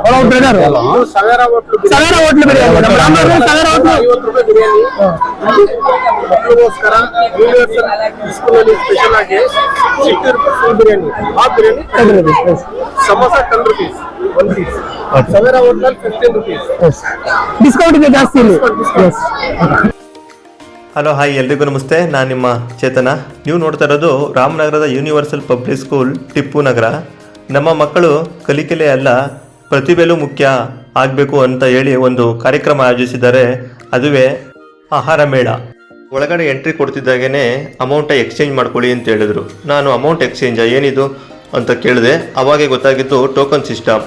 ಅವ್ರ ಬ್ರದರ್ ಇದು ಸಾವಿರ ಹೋಟ್ಲು ಸಾವಿರ ಹೋಟ್ಲು ಬಿರಿಯಾನಿ. ನಮ್ಮ ರಾಮನಗರದಲ್ಲಿ ಸಾವಿರ ಹೋಟ್ಲು. ಐವತ್ತು ರೂಪಾಯಿ ಬಿರಿಯಾನಿ. ಮಕ್ಕಳಿಗೋಸ್ಕರ ಯೂನಿವರ್ಸಲ್ ಸ್ಕೂಲಲ್ಲಿ ಸ್ಪೆಷಲ್ ಆಗಿ ಸಿಕ್ಸ್ಟಿ ರುಪೀಸ್ ಫುಲ್ ಬಿರಿಯಾನಿ. ಆ biryani samosa ten rupees one piece ಸಾವಿರ ಹೋಟ್ಲಲ್ಲಿ ಫಿಫ್ಟೀನ್ ರುಪೀಸ್ ಡಿಸ್ಕೌಂಟ್ ಇದೆ ಜಾಸ್ತಿ ಇಲ್ಲಿ. ಹಲೋ ಹಾಯ್ ಎಲ್ರಿಗೂ ನಮಸ್ತೆ. ನಾನು ನಿಮ್ಮ ಚೇತನ. ನೀವು ನೋಡ್ತಾ ಇರೋದು ರಾಮನಗರದ universal public school Tippu Nagar. ನಮ್ಮ ಮಕ್ಕಳು ಕಲಿಕೆಲೆ ಅಲ್ಲ ಪ್ರತಿಭೆಲೂ ಮುಖ್ಯ ಆಗಬೇಕು ಅಂತ ಹೇಳಿ ಒಂದು ಕಾರ್ಯಕ್ರಮ ಆಯೋಜಿಸಿದ್ದಾರೆ ಅದುವೇ ಆಹಾರ ಮೇಳ. ಒಳಗಡೆ ಎಂಟ್ರಿ ಕೊಡ್ತಿದ್ದಾಗೇ ಅಮೌಂಟ ಎಕ್ಸ್ಚೇಂಜ್ ಮಾಡ್ಕೊಳ್ಳಿ ಅಂತ ಹೇಳಿದ್ರು. ನಾನು ಅಮೌಂಟ್ ಎಕ್ಸ್ಚೇಂಜಾ ಏನಿದು ಅಂತ ಕೇಳಿದೆ. ಅವಾಗೆ ಗೊತ್ತಾಗಿದ್ದು ಟೋಕನ್ ಸಿಸ್ಟಮ್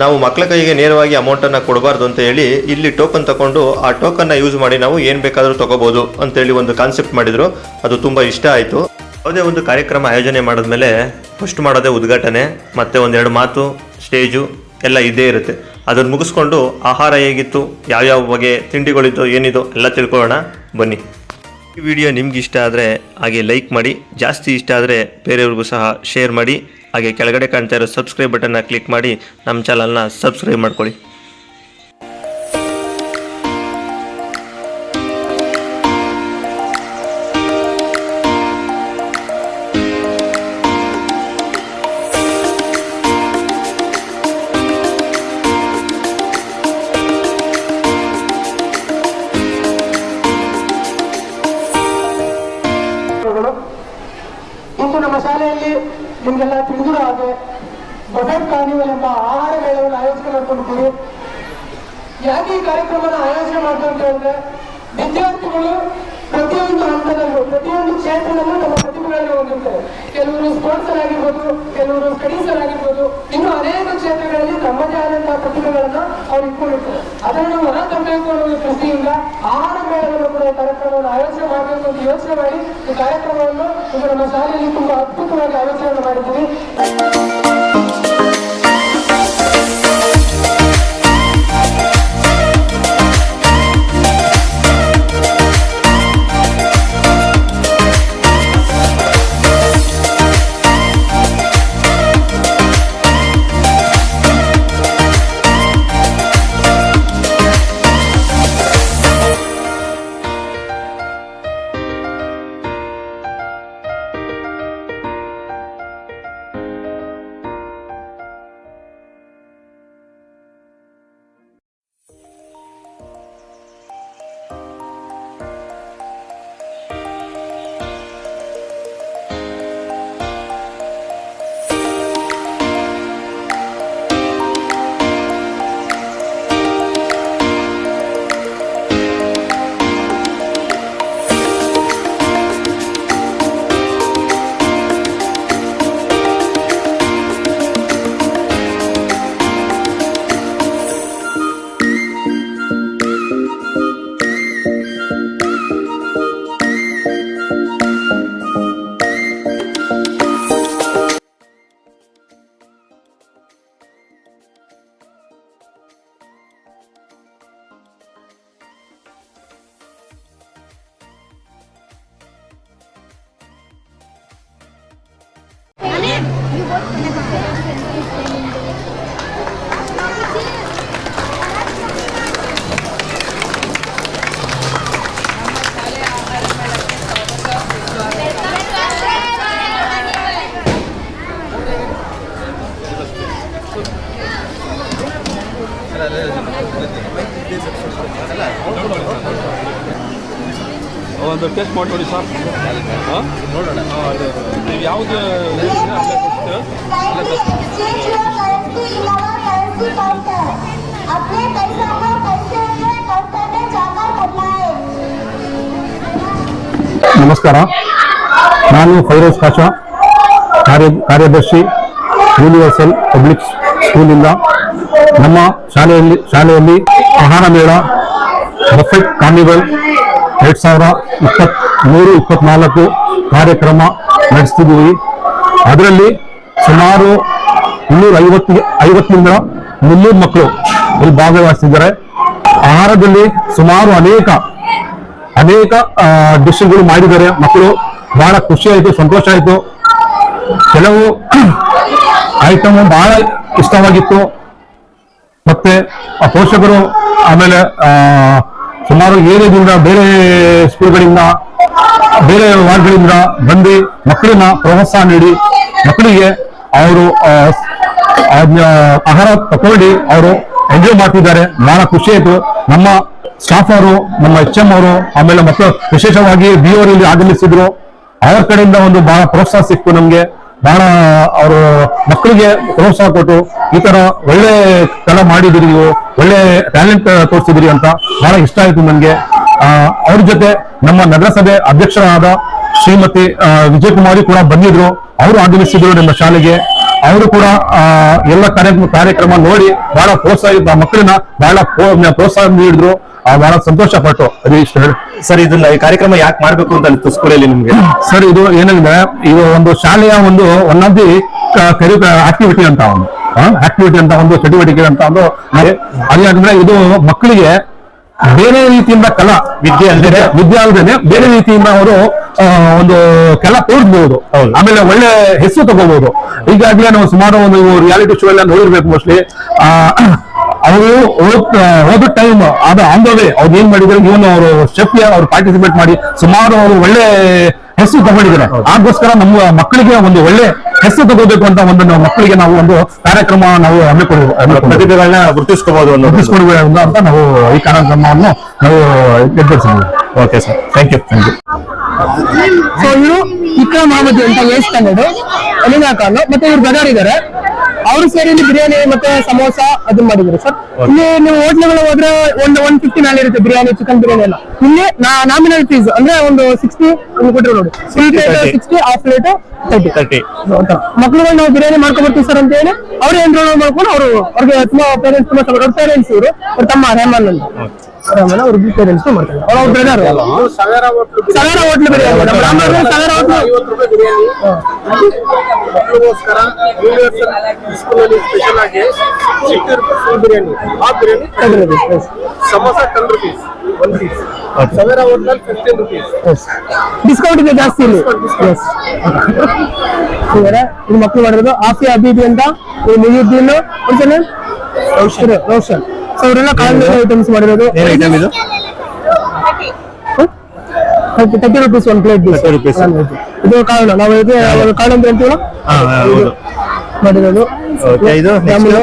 ನಾವು ಮಕ್ಕಳ ಕೈಗೆ ನೇರವಾಗಿ ಅಮೌಂಟನ್ನು ಕೊಡಬಾರ್ದು ಅಂತ ಹೇಳಿ ಇಲ್ಲಿ ಟೋಕನ್ ತಗೊಂಡು ಆ ಟೋಕನ್ನ ಯೂಸ್ ಮಾಡಿ ನಾವು ಏನು ಬೇಕಾದರೂ ತಗೋಬೋದು ಅಂತೇಳಿ ಒಂದು ಕಾನ್ಸೆಪ್ಟ್ ಮಾಡಿದರು. ಅದು ತುಂಬ ಇಷ್ಟ ಆಯಿತು. ಯಾವುದೇ ಒಂದು ಕಾರ್ಯಕ್ರಮ ಆಯೋಜನೆ ಮಾಡಿದ್ಮೇಲೆ ಫಸ್ಟ್ ಮಾಡೋದೇ ಉದ್ಘಾಟನೆ, ಮತ್ತು ಒಂದೆರಡು ಮಾತು ಸ್ಟೇಜು ಎಲ್ಲ ಇದ್ದೇ ಇರುತ್ತೆ. ಅದನ್ನು ಮುಗಿಸ್ಕೊಂಡು ಆಹಾರ ಹೇಗಿತ್ತು, ಯಾವ್ಯಾವ ಬಗೆ ತಿಂಡಿಗಳಿತ್ತು ಏನಿದೋ ಎಲ್ಲ ತಿಳ್ಕೊಳ್ಳೋಣ. ಬನ್ನಿ. ಈ ವಿಡಿಯೋ ನಿಮ್ಗೆ ಇಷ್ಟ ಆದರೆ ಹಾಗೆ ಲೈಕ್ ಮಾಡಿ, ಜಾಸ್ತಿ ಇಷ್ಟ ಆದರೆ ಬೇರೆಯವ್ರಿಗೂ ಸಹ ಶೇರ್ ಮಾಡಿ, ಹಾಗೆ ಕೆಳಗಡೆ ಕಾಣ್ತಾ ಇರೋ ಸಬ್ಸ್ಕ್ರೈಬ್ ಬಟನ್ನ ಕ್ಲಿಕ್ ಮಾಡಿ, ನಮ್ಮ ಚಾನಲ್ನ ಸಬ್ಸ್ಕ್ರೈಬ್ ಮಾಡ್ಕೊಳ್ಳಿ. ಈ ಕಾರ್ಯಕ್ರಮವನ್ನು ಆಯೋಜನೆ ಮಾಡಬೇಕು ಅಂತ ಯೋಚನೆ ಮಾಡಿ ಈ ಕಾರ್ಯಕ್ರಮವನ್ನು ಇದು ನಮ್ಮ ಶಾಲೆಯಲ್ಲಿ ತುಂಬಾ ಅದ್ಭುತವಾಗಿ ಆಯೋಜನೆಯನ್ನು ಮಾಡಿದ್ದೀವಿ. すいません。ಒಂದು ಟೆಸ್ಟ್ ಮಾಡಿ ನೋಡಿ ಸರ್ ನೋಡೋಣ ನೀವು ಯಾವುದು ನಮಸ್ಕಾರ. ನಾನು ಫೈರೋಜ್ ಕಾಶಾ ಕಾರ್ಯ ಕಾರ್ಯದರ್ಶಿ ಯೂನಿವರ್ಸಲ್ ಪಬ್ಲಿಕ್ ಸ್ಕೂಲಿಂದ ನಮ್ಮ ಶಾಲೆಯಲ್ಲಿ ಶಾಲೆಯಲ್ಲಿ ಆಹಾರ ಮೇಳ ಬಫೆಟ್ ಕಾರ್ನಿವಲ್ ಎರಡ್ ಸಾವಿರ ಇಪ್ಪತ್ತ್ ಮೂರು, ಇಪ್ಪತ್ನಾಲ್ಕು ಕಾರ್ಯಕ್ರಮ ನಡೆಸ್ತಿದ್ದೀವಿ. ಅದರಲ್ಲಿ ಸುಮಾರು ಇನ್ನೂರ ಐವತ್ತು ಐವತ್ತರಿಂದ ಮುನ್ನೂರು ಮಕ್ಕಳು ಇಲ್ಲಿ ಭಾಗವಹಿಸ್ತಿದ್ದಾರೆ. ಆಹಾರದಲ್ಲಿ ಸುಮಾರು ಅನೇಕ ಅನೇಕ ಡಿಶ್ಗಳು ಮಾಡಿದ್ದಾರೆ. ಮಕ್ಕಳು ಬಹಳ ಖುಷಿ ಆಯಿತು, ಸಂತೋಷ ಆಯಿತು. ಕೆಲವು ಐಟಮ್ ಬಹಳ ಇಷ್ಟವಾಗಿತ್ತು. ಮತ್ತೆ ಪೋಷಕರು ಆಮೇಲೆ ಸುಮಾರು ದಿನ ಬೇರೆ ಸ್ಕೂಲ್ಗಳಿಂದ, ಬೇರೆ ವಾರ್ಡ್ಗಳಿಂದ ಬಂದು ಮಕ್ಕಳನ್ನ ಪ್ರೋತ್ಸಾಹ ನೀಡಿ ಮಕ್ಕಳಿಗೆ ಅವರು ಆಹಾರ ತಗೊಂಡು ಅವರು ಎಂಜಾಯ್ ಮಾಡ್ತಿದ್ದಾರೆ. ಬಹಳ ಖುಷಿ ಆಯ್ತು. ನಮ್ಮ ಸ್ಟಾಫ್ ಅವರು, ನಮ್ಮ ಎಚ್ ಎಂ ಅವರು, ಆಮೇಲೆ ಮಕ್ಕಳು, ವಿಶೇಷವಾಗಿ ಬಿ ಅವರು ಇಲ್ಲಿ ಆಗಮಿಸಿದ್ರು. ಅವರ ಕಡೆಯಿಂದ ಒಂದು ಬಹಳ ಪ್ರೋತ್ಸಾಹ ಸಿಕ್ತು ನಮ್ಗೆ. ಬಹಳ ಅವರು ಮಕ್ಕಳಿಗೆ ಪ್ರೋತ್ಸಾಹ ಕೊಟ್ಟು ಈ ತರ ಒಳ್ಳೆ ಕಲಾ ಮಾಡಿದಿರಿ ನೀವು, ಒಳ್ಳೆ ಟ್ಯಾಲೆಂಟ್ ತೋರಿಸಿದಿರಿ ಅಂತ ಬಹಳ ಇಷ್ಟ ಆಯ್ತು ನನ್ಗೆ. ಅವ್ರ ಜೊತೆ ನಮ್ಮ ನಗರಸಭೆ ಅಧ್ಯಕ್ಷರಾದ ಶ್ರೀಮತಿ ವಿಜಯಕುಮಾರಿ ಕೂಡ ಬಂದಿದ್ರು. ಅವರು ಆಗಮಿಸಿದ್ರು ನಮ್ಮ ಶಾಲೆಗೆ. ಅವರು ಕೂಡ ಎಲ್ಲ ಕಾರ್ಯಕ್ರಮ ಕಾರ್ಯಕ್ರಮ ನೋಡಿ ಬಹಳ ಪ್ರೋತ್ಸಾಹ ಮಕ್ಕಳನ್ನ ಬಹಳ ಪ್ರೋ- ಪ್ರೋತ್ಸಾಹ ನೀಡಿದ್ರು. ಬಹಳ ಸಂತೋಷ ಪಟ್ಟು ಹೇಳಿ ಸರ್ ಇದನ್ನ ಈ ಕಾರ್ಯಕ್ರಮ ಯಾಕೆ ಮಾಡ್ಬೇಕು ಅಂತ ಅನಿಸ್ತು ಸ್ಕೂಲಲ್ಲಿ ನಿಮ್ಗೆ? ಸರ್ ಇದು ಏನಂದ್ರೆ ಇದು ಒಂದು ಶಾಲೆಯ ಒಂದು one of the curry activity ಅಂತ ಒಂದು ಆಕ್ಟಿವಿಟಿ ಅಂತ ಒಂದು ಚಟುವಟಿಕೆ ಅಂತ ಒಂದು ಅದೇ ಯಾಕಂದ್ರೆ ಇದು ಮಕ್ಕಳಿಗೆ ಬೇರೆ ರೀತಿಯಿಂದ ಕಲಾ ವಿದ್ಯೆ ಅಂದ್ರೆ ವಿದ್ಯೆ ಅಲ್ಲದೆ ಬೇರೆ ರೀತಿಯಿಂದ ಅವರು ಆ, ಒಂದು ಕೆಲ ತೋರಿಸಬಹುದು ಆಮೇಲೆ ಒಳ್ಳೆ ಹೆಸರು ತಗೋಬಹುದು ಈಗಾಗಲೇ ನಾವು ಸುಮಾರು ಒಂದು ರಿಯಾಲಿಟಿ ಶೋ ಎಲ್ಲ ನೋಡಿರ್ಬೇಕು ಮೋಸ್ಟ್ಲಿ ಅವರು ಹೋದ ಟೈಮ್ ಆದ ಆನ್ ದ ವೇ ಅವ್ರು ಏನ್ ಮಾಡಿದ್ರೆ? ಇವನು ಅವರು ಶೆಫ್ ಅವ್ರು ಪಾರ್ಟಿಸಿಪೇಟ್ ಮಾಡಿ ಸುಮಾರು ಅವರು ಒಳ್ಳೆ ಹೆಸರು ತಗೊಂಡಿದ್ದಾರೆ. ಅದಕ್ಕೋಸ್ಕರ ನಮ್ಮ ಮಕ್ಕಳಿಗೆ ಒಂದು ಒಳ್ಳೆ ಹೆಸರು ತಗೋಬೇಕು ಅಂತ ಒಂದು ನಾವು ಮಕ್ಕಳಿಗೆ ನಾವು ಒಂದು ಕಾರ್ಯಕ್ರಮ ನಾವು ಹಮ್ಮಿಕೊಳ್ಳುವ ಪ್ರತಿಭೆಗಳನ್ನ ಗುರುತಿಸ್ಕೋಬಹುದು ಅನ್ನೋದು. ಪ್ರತಿಸ್ಕೊಡ್ಬೇಕು ಅಂತ ನಾವು ಈ ಕಾರ್ಯಕ್ರಮವನ್ನು ನಾವು ನಿರ್ಧರಿಸಬಹುದು okay sir thank you thank you so ಇವರು ಇಕ್ರಮ್ ಅಹಮದ್ ಅಂತ ವೇಸ್ಟ್ ಸ್ಟ್ಯಾಂಡರ್ಡ್ ಖಾನ್ ಮತ್ತೆ ಇವ್ರು ಬ್ರದರ್ ಇದಾರೆ ಅವರು ಸೇರಿ ಇಲ್ಲಿ ಬಿರಿಯಾನಿ ಮತ್ತೆ ಸಮೋಸ ಅದನ್ನ ಮಾಡಿದ್ರು ಸರ್. ಇಲ್ಲಿ ನೀವು ಹೋಟ್ಲುಗಳು ಹೋದ್ರೆ ಒಂದು ಒನ್ ಫಿಫ್ಟಿ ಮೇಲೆ ಇರುತ್ತೆ ಬಿರಿಯಾನಿ ಚಿಕನ್ ಬಿರಿಯಾನಿ ಎಲ್ಲ. ಇಲ್ಲಿ ನಾಮಿನಲ್ ಫೀಸ್ ಅಂದ್ರೆ ಒಂದು ಸಿಕ್ಸ್ಟಿ ಒಂದು ಕೊಟ್ಟರು ನೋಡಿ. Full plate 30. Sixty half plate thirty thirty ಮಕ್ಳುಗಳು ನಾವು ಬಿರಿಯಾನಿ ಮಾಡ್ಕೊಬರ್ತೀವಿ ಸರ್ ಅಂತ ಹೇಳಿ ಅವ್ರು ಎನ್ರೋಲ್ ಮಾಡ್ಕೊಂಡು ಅವರು ಅವ್ರಿಗೆ ತುಂಬಾ ಪೇರೆಂಟ್ಸ್ ತುಂಬಾ ಅವ್ರ ಪೇರೆಂಟ್ಸ್ ಇವರು ಅವ್ರ ತಮ್ಮ ಹೇಮನ್ ಅಂತ ರೆಹಮಾನ್ ಅವ್ರ ಪೇರೆಂಟ್ಸ್ ಮಾಡ್ತಾರೆ ಅವ್ರ ಬ್ರದರ್ ಸವೇರಾ ಹೋಟ್ಲು ಬಿರಿಯಾನಿ. ನಮ್ಮ ರಾಮನಗರ ಸಾವಿರ ಹೋಟ್ಲು. ಐವತ್ತು ರೂಪಾಯಿ ಬಿರಿಯಾನಿ. ಮಕ್ಕಳಿಗೋಸ್ಕರ ಸ್ಕೂಲಲ್ಲಿ ಸ್ಪೆಷಲ್ ಆಗಿ ಸಿಕ್ಸ್ಟಿ ರುಪೀಸ್ ಫುಲ್ ಬಿರಿಯಾನಿ. ಆ biryani. Ten rupees samosa ten rupees one piece ಸಾವಿರ ಹೋಟ್ಲಲ್ಲಿ ಫಿಫ್ಟೀನ್ ರುಪೀಸ್ ಡಿಸ್ಕೌಂಟ್ ಇದೆ ಜಾಸ್ತಿ ಇಲ್ಲಿ. ಎಸ್ ಇದು ಮಕ್ಕಳು ಮಾಡಿರೋದು ಆಫಿ ಅಬೀಬಿ ಅಂತ ಒಂದ್ಸಲ ರೋಷನ್. ರೋಷನ್. ಸೊ ಅವರೆಲ್ಲ ಕಾಲ್ ಐಟಮ್ಸ್ ಮಾಡಿರೋದು. ಏನ್ ಐಟಮ್ ಇದು? Thirty rupees one plate 30 rupees. ಇದು ಕಾರಣ ನಾವು ಇದು ಕಾರಣ ಅಂತ ಹೇಳ್ತೀವಲ್ಲ ಹಾ, ಹಾ, ಹೌದು. ಮಾಡಿರೋದು. Okay, ಇದು next? ಜಾಮೂನು,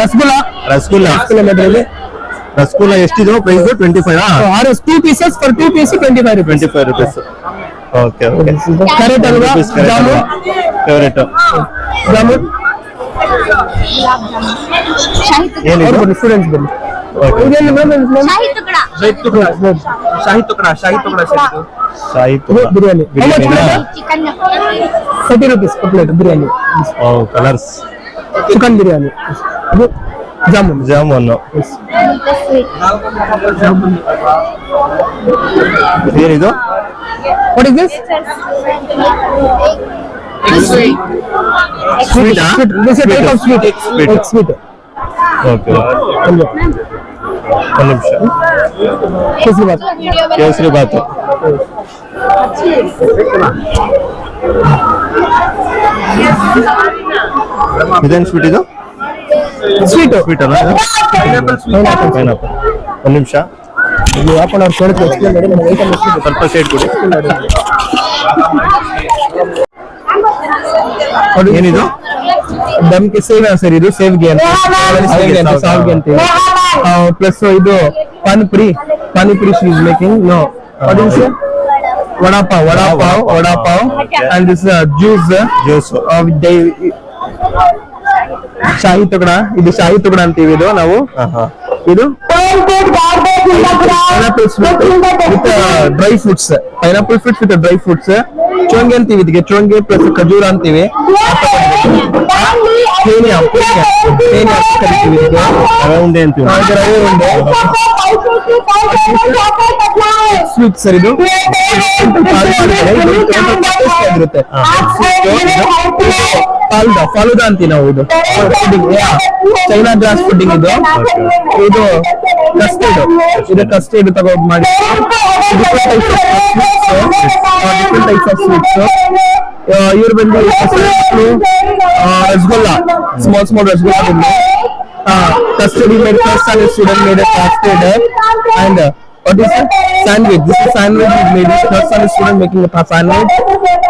ರಸಗುಲ್ಲ. ರಸಗುಲ್ಲ. ರಸಗುಲ್ಲ ಮಾಡಿರೋದು. ರಸಗುಲ್ಲ ಎಷ್ಟಿದು? ಪ್ರೈಸ್ ಟ್ವೆಂಟಿ ಫೈವ್ ಆರು two pieces for two piece twenty five rupees twenty five rupees okay okay carrot ಅಲ್ವಾ? ಜಾಮೂನ್? ಫೇವರೇಟ್ ಜಾಮೂನ್? ಸ್ಟೂಡೆಂಟ್ಸ್ ಬನ್ನಿ shahi tukda. Shahi tukda. Shahi tukda. Shahi. Biryani? Chicken thirty rupees plate biryani colours chicken biryani ಇದು ಜಾಮೂನ್ ಜಾಮೂನು ಏನಿದು? What is this ಆ? This type of sweet Sweet. Sweet okay ಒಂದು ನಿಮಿಷ ಕೇಸರಿ ಬಾತ್ ಕೇಸರಿ ಬಾತು ಇದೇನು sweet ಇದು sweet sweet ಅಲ್ಲ pineapple ಒಂದು ನಿಮಿಷ ಇದು ಅನ್ ಅವರ್ ಎಷ್ಟು ಸ್ವಲ್ಪ ಸೈಡ್ ಕೊಡಿ ಏನಿದು? ದಮ್ಗೆ ಸೇವ್ ಸರ್ ಇದು? ಸೇವ್ಗೆ ಅಂತ. ಸಾವ್ಗೆ ಅಂತ ಪ್ಲಸ್ ಇದು panipuri. Panipuri she is making no what is vada pav. Vada pav. Vada pav. And this juice juice shahi tukda. ಇದು ಶಾಹಿ ತುಗಡ ಅಂತೀವಿ ಇದು ನಾವು. ಇದು? Pineapple dry fruits pineapple fruits with dry fruits ಚೋಂಗೆ ಅಂತೀವಿ ಇದಕ್ಕೆ ಚೋಂಗೆ ಪ್ಲಸ್ ಖಜೂರ ಅಂತೀವಿ. ಸೇನಿಯಾ ಅಂತ ಕರಿತೀವಿ ಇದಕ್ಕೆ ರವೆ ಉಂಡೆ ಅಂತೀವಿ. ರವೆ ಉಂಡೆ. ಸ್ವೀಟ್ ಸರ್ ಇದು. ಆಗಿರುತ್ತೆ ಫಾಲುದಾ ಫಾಲುದಾ ಅಂತೀವಿ ನಾವು ಇದು ಫುಡ್ಡಿಂಗ್ ಚೈನಾ ಗ್ರಾಸ್ ಫುಡ್ಡಿಂಗ್ ಇದು? ಇದು ಕಸ್ಟರ್ಡ್ ಇದು ಕಸ್ಟರ್ಡ್ ತಗೋ ಮಾಡಿ. ಡಿಫ್ರೆಂಟ್ ಟೈಪ್ಸ್ ಆಫ್ ಸ್ವೀಟ್ಸ್ ಇವ್ರು ಬಂದು ರಸಗುಲ್ಲ. ಸ್ಮಾಲ್ ಸ್ಮಾಲ್ ರಸಗುಲ್ಲ ಬಂದು custard made first student made custard made Or this sandwich. This is sandwich is made. This third son is student making a sandwich.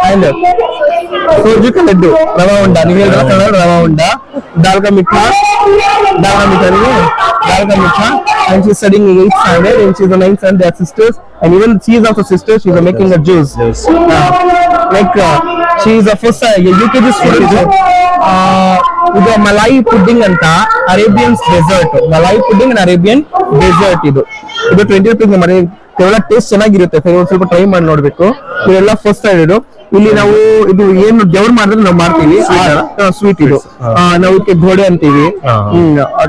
And uh, soju ka laddu. Rava unda. Nivu helidra color rava unda. Dalga mitha. Dalga mitra. nivu. Dalga mitra. And she's studying in eighth standard. And she's a ninth standard. They are sisters. And even she is also sister. She's uh, making a juice. Yes. Uh, like uh, she is a first uh, UKG student. Uh, ಇದು malai pudding ಅಂತ Arabians dessert. Malai pudding and Arabian dessert ಇದು. ಇದು twenty rupees ಮನೆ ಕೇವಲ taste ಚೆನ್ನಾಗಿರುತ್ತೆ. ಒಂದ್ ಸ್ವಲ್ಪ try ಮಾಡಿ ನೋಡ್ಬೇಕು. ಇದೆಲ್ಲ ಫಸ್ಟ್ ಇದು. ಇಲ್ಲಿ ನಾವು ಇದು ಏನು ದೇವ್ರ ಮಾಡಿದ್ರೆ ನಾವು ಮಾಡ್ತೀವಿ. ಸ್ವೀಟ್ ಇದು. ನಾವು ಇದಕ್ಕೆ ಗೋಡೆ ಅಂತೀವಿ.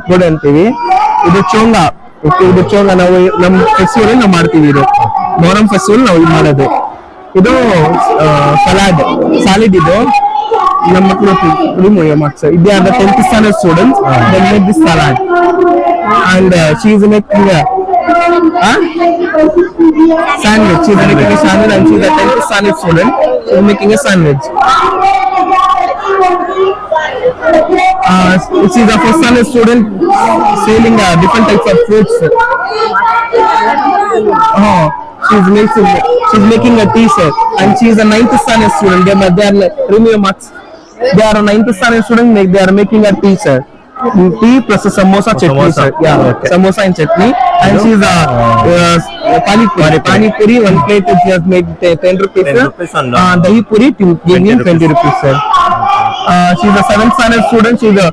ಗೋಡೆ ಅಂತೀವಿ. ಇದು ಚೋಂಗ. ಇದು ಚೋಂಗ ನಾವು ನಮ್ಮ ಫೆಸ್ಟಿವಲ್ ನಾವು ಮಾಡ್ತೀವಿ ಇದು. ಮೊಹರಂ ಫೆಸ್ಟಿವಲ್ ನಾವು ಇದು ಮಾಡೋದು. ಇದು ಸಲಾಡ್ ಸಾಲಿಡ್ ಇದು. Lemak nothing, limo yamak sir. They are the 10th standard students. Ah. They made this salad, and uh, she is making a huh? sandwich. She is making a sandwich, and she is a 10th standard student. She is making a sandwich. Uh, she is a first standard student selling uh, different types of foods. Sir. Uh-huh. She's making she's making a t-shirt and she is a ninth standard student they are, they are remove marks they are a ninth standard student make they are making a t-shirt Mm, tea plus a samosa chutney samosa. sir. yeah Okay. samosa and chutney and she is a uh, pani puri pani puri one plate she has made te- 10 rupees 10 sir. rupees and, uh, dahi puri him 20 rupees sir uh, she is a seventh standard student she is a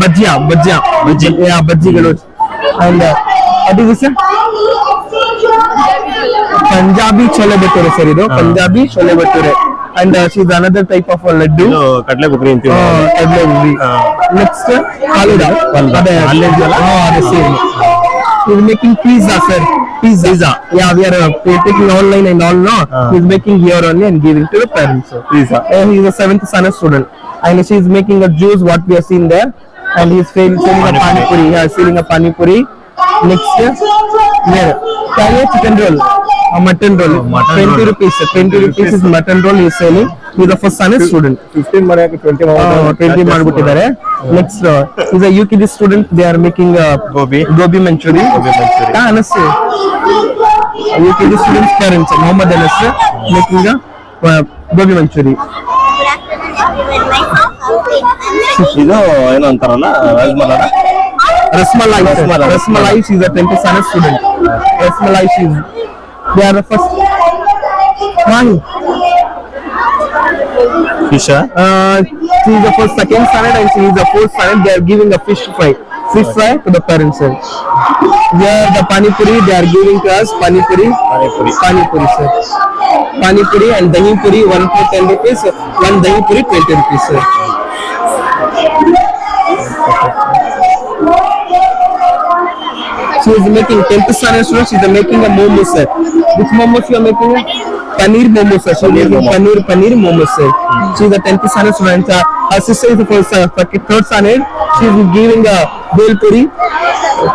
bhajia bhajia bhaji yeah bhajigalu and uh, what is this sir Punjabi chole bhature sir ಇದು Punjabi chole bhature and she's another type of laddu ಇದು ಕಡಲೆ ಬುಗ್ರಿ ಅಂತೀವಿ ಕಡಲೆ ಉಂಡಿ ಹಾ. Next ಫಾಲೂಡಾ falooda. ಅದೇ ಅಲ್ಲೇ ಇದೆಯಲ್ಲ? ಹಾ ಅದೇ same He's making pizza, sir. Pizza. Pizza. Yeah, we are uh, taking online and all. No, he's making here only and giving to the parents. Sir. Pizza. Uh, he's a seventh standard student, and she's making a juice. What we have seen there, and he's selling selling a pani puri. Yeah, selling a pani puri. Next, here, Thai chicken roll. Mutton roll. mutton 20 roll. rupees. sir. 20 rupees is mutton roll. He's selling. He's a first standard student. Fifteen ಮನೆಯಾಗ twenty twenty ಮಾಡ್ಬಿಟ್ಟಿದ್ದಾರೆ next is U K G student they are making gobi gobi manchurian manchurian. Anas U K G students parents Mohammed Anas making gobi manchurian ಇದು ಏನೋ ಅಂತಾರಲ್ಲ ರಾಜ್ಮಲಾನ rasmalai Rasmalai. Rasmalai is a tenth standard student rasmalai They are the first one. Fisher. Uh, she is the first second standard and she is the fourth standard. They are giving a fish fry. Fish fry to the parents. Sir. Here the pani puri they are giving to us pani puri. Pani puri. Pani puri sir. Pani puri and dahi puri one for ten rupees. One dahi puri twenty rupees sir. She is making standard student. She is making a momo, sir. Which momos you are making? Paneer momo, sir. She is making paneer paneer momo, sir. She is a student. Uh, her sister is the first uh, second- third standard. She is giving a bel puri,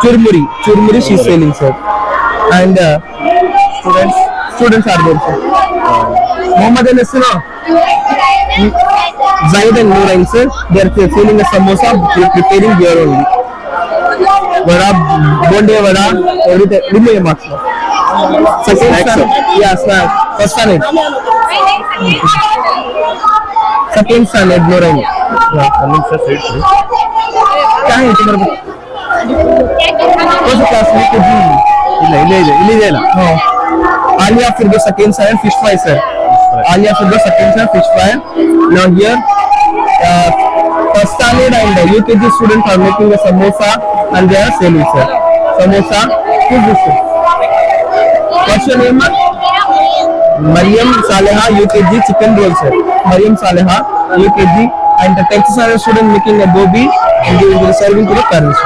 churmuri, churmuri. She is selling, sir. And uh, students, students are there, sir. Mohammed and Asina, Zaid and Norain, sir. They are selling a samosa. Preparing their only. Vada, bonde vada, everything. Remove your marks. now. Second standard, yeah, snack. First standard, second standard, Norain. Yeah. ಒಂದು ನಿಮಿಷ side क्या है तुम्हारे पास? कौन सा class में कुछ नहीं ಇಲ್ಲ ಇಲ್ಲೇ ಇದೆ ಇಲ್ಲಿದೆ ಅಲ್ಲ हाँ आलिया फिर दो second standard fish fry sir Alia फिर दो second standard fish fry now here uh, first standard and uh, UKG and they are selling sir. Samosa, food dishes. What's your name? Mariam Saleha UKG chicken roll sir. Mariam Saleha UKG and the Texas are a student making a gobi and they will be serving to the parents.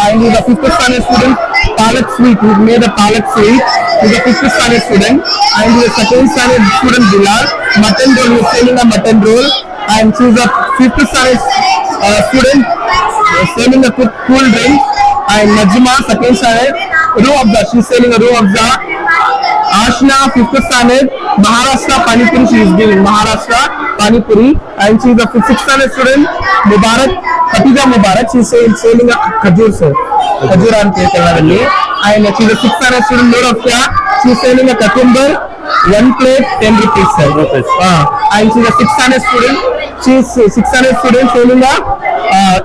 And he's a fifth standard student, Palak Sweet. He made a Palak Sweet. He's a fifth standard student. And he's a second standard student, Bilal. Mutton roll, he's selling a mutton roll. And she's a fifth standard uh, student, uh, selling a cool, cool drink. And Najma, second standard, row the, she's selling a row the. Ashna, fifth standard, Maharashtra Pani Puri, she is giving Maharashtra pani puri, and she's a sixth standard student. Mubarak, Khatija Mubarak. She's selling, selling a khajur, sir. Khajur on Kerala And she's a sixth standard student. Noor Afsha. She's selling a cucumber. One plate, ten rupees, sir. Rupees. Uh, and she's a sixth standard student. She's a sixth standard student selling a uh,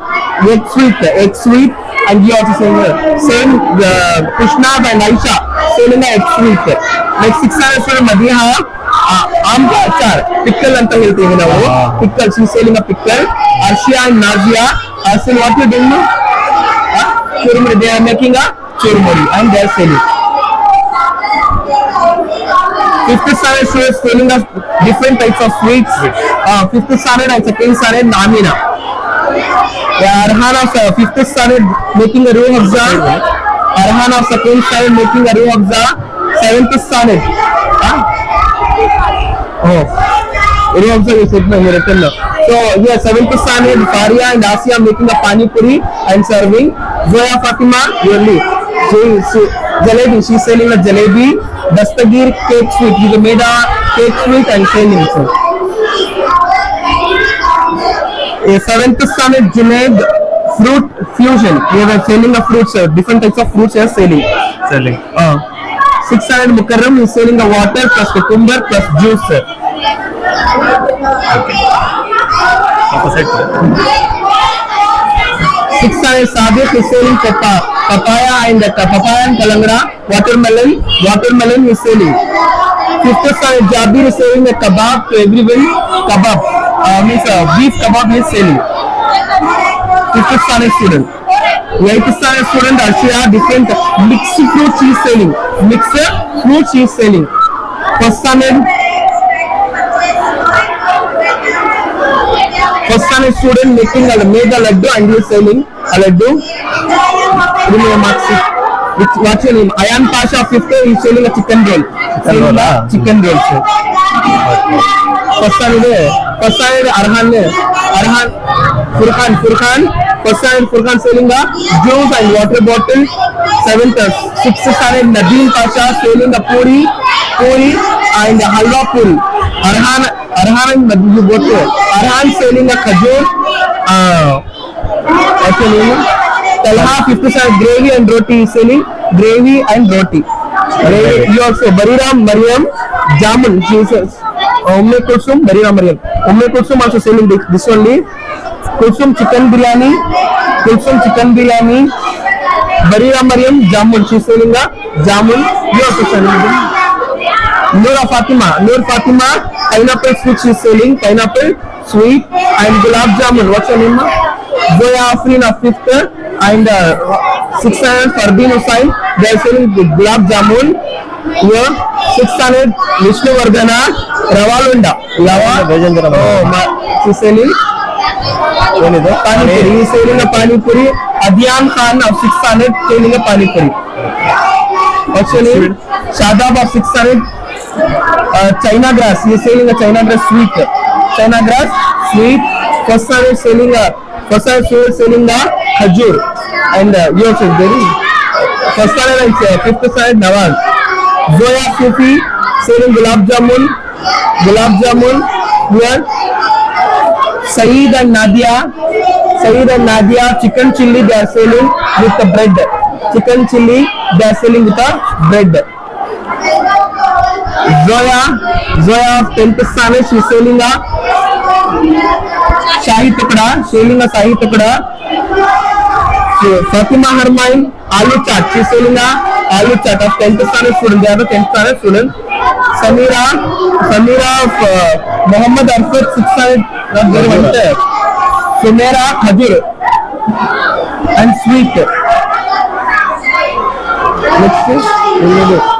egg sweet, egg sweet. And he also selling a same uh, Krishna and Aisha selling a egg sweet. Next sixth standard student Madiha. Aam achar pickle ಅಂತ ಹೇಳ್ತೀವಿ ನಾವು pickle she selling a pickle Arshiya and Naziya Arshiyan what you doing churumuri they are making a churumuri and they are selling fifth standard she is feeling the different types of sweets fifth standard and second standard Namina Arhan of fifth standard making a row of जा Arhan of second standard making a row of जा seventh standard O row of is it no मेरे tell So yeah, seven Pakistani, Faria and Asia making the pani puri and serving. Zoya Fatima, really. She, she, jalebi. She's selling. Dastagir cake sweet ये मेरा cake sweet and selling ये seventh स्थान है Junaid fruit fusion ये वे selling of fruits है different types of fruits है selling selling हाँ सिक्स स्थान है Mukarram is selling the water plus cucumber plus juice sir okay opposite uh, papaya and kalangra. Watermelon, watermelon is selling. Fifth standard Jabir is selling a kebab to everyone. Kebab uh, means uh, beef kebab he is selling. Fifth standard student. Eighth standard student Arshia different mixed fruit she is selling. Mixed fruit she is selling. First standard First standard student making a made a laddu and he is selling a laddu. Which, what's your name? Ayan Pasha, fifth he is selling a chicken roll. Selling roll, ah. Chicken roll, sir. First time standard, first time standard Arhan, Arhan, Furkan, Furkan. First standard Furkan selling a juice and water bottle. Seventh, uh, sixth standard Nadeem Pasha selling a puri, puri and halwa puri. Arhan, Arhan मतलब वो तो Arhan selling a खजूर Talha fifty seven gravy and selling gravy and roti roti you also Bariram Mariam Jamun Jesus Umme kursum Bariram Mariam Umme kursum also selling this, this only Kulsum chicken biryani kursum chicken biryani Bariram Mariam Jamun she's selling a Jamun you also selling Noor Fatima. Noor Fatima. Pineapple sweet she's selling. Pineapple sweet and gulab jamun. What's your name? ma'am? Zoya Afrin of fifth and uh, sixth standard Farbin Hussain. They are selling the gulab jamun. Here sixth standard Vishnu Vardhana Ravalunda. Lava. Gajendra Oh, ma- she's selling. ಏನಿದೆ ಪಾನಿಪುರಿ ಈ ಸೇಲಿನ panipuri Adiyan Khan of six hundred selling panipuri Actually, Shadab of 600 uh, China grass. He is selling a China grass sweet. China grass sweet. First time is selling a first time is selling a khajur. And uh, yours is very first time and uh, fifth side Nawaz. Zoya Sufi selling gulab jamun. Gulab jamun here. Saeed and Nadia. Saeed and Nadia chicken chili they are selling with the bread. Chicken chili they are selling with the bread. Zoya Zoya of टेम्पस्टा में शेलिंगा शाही टुकड़ा शेलिंगा शाही टुकड़ा। Fathima Hermione आलू चाट she शेलिंगा आलू चाट of टेम्पस्टा में student they are टेम्पस्टा में student Sameera Sameera of Mohammed Arafat six hundred Sumera खजूर and sweet Next is,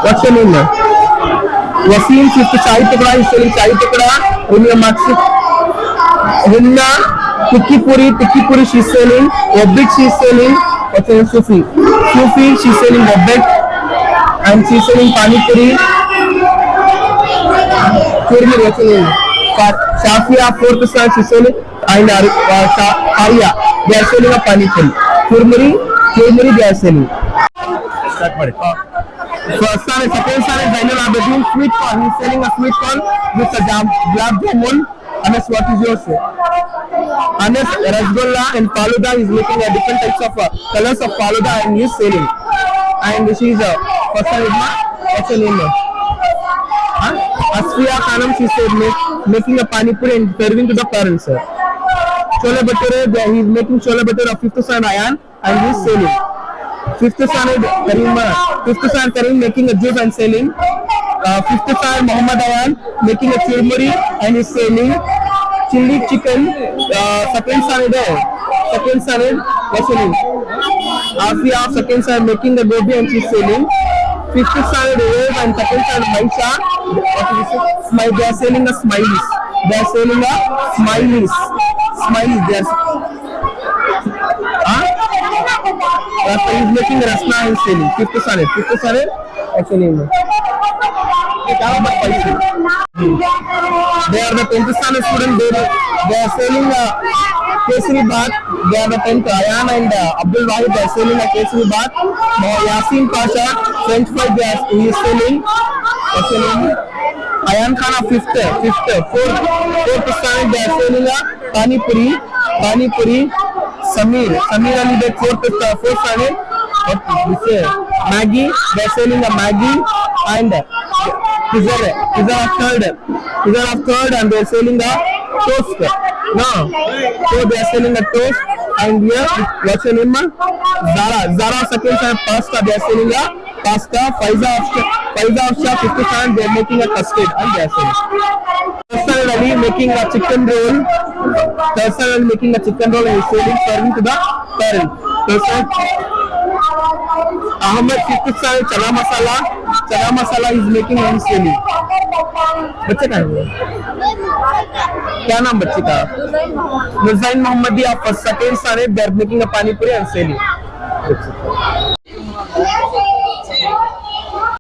what's your name? Waseem सिर्फ़ शाही टुकड़ा इसलिए शाही टुकड़ा रुमिया माक्षिक हिन्ना टिक्की पूरी टिक्की पूरी शी सेलिंग ओबिट शी सेलिंग और फिर Sufi Sufi she selling ओबिट and she selling pani puri puri रचनी Shafia fourth star she selling and Arya they are selling a pani puri. Kurmuri, Kurmuri they are selling. Start ಮಾಡಿ. First one is second one is Zainul Abidin sweet corn. He's selling a sweet corn with a jam, gulab jamun Anas, what is yours? Anas, Rasgulla and Faluda is making a different types of uh, colors of Faluda and he is selling. And she is a uh, first name, ma? what's her name? Huh? Asfiya Khanam, she said making a pani puri and serving to the parents. Chola Bhature, he is making Chola Bhature of fifth son Ayan and he is selling. Fifth son is Karim, uh, fifth son Karim making a juice and selling. Uh, fifth son Muhammad Ayan making a churmuri and is selling. Chili chicken, uh, second son is there. Second son is name? Afia second son making the gobi and she's selling. Fifth son is Dave and second son Maisha. They are selling a smileys. They are selling a smileys. Smileys. They are. Rasta is making Rasna and selling. Fifth son is. Fifth son is. What's her name? They are the 10th standard student. They, are, they are selling a Kesari Bath. They are the 10th. Ayan and uh, Abdul Wahid. They are selling a Kesari Bath. Now Yasin Pasha, French fry. They are, he is selling. What's your name? Ayan Khan of fifth, fifth, fourth, fourth standard. They are selling a Pani Puri. Pani Puri. Sameer Sameer Ali bat four fifth fourth साड़े Maggi वैसेलिंग the Maggi and इधर है इधर of third है। इधर of third and they the toast ना तो they the toast and ये what's your Zara Zara second time pasta they selling the pasta Faiza of Faiza of शा fifth time they making a custard and they selling Ali making a chicken roll Third Ali making a chicken roll and is selling serving to the parents. Third Ahmed fifth time chana masala. Chana masala is making and selling. बच्चे का है क्या नाम बच्चे का नुजैन मोहम्मदी of second सारे they are making a पानी पूरी एंड सेलिंग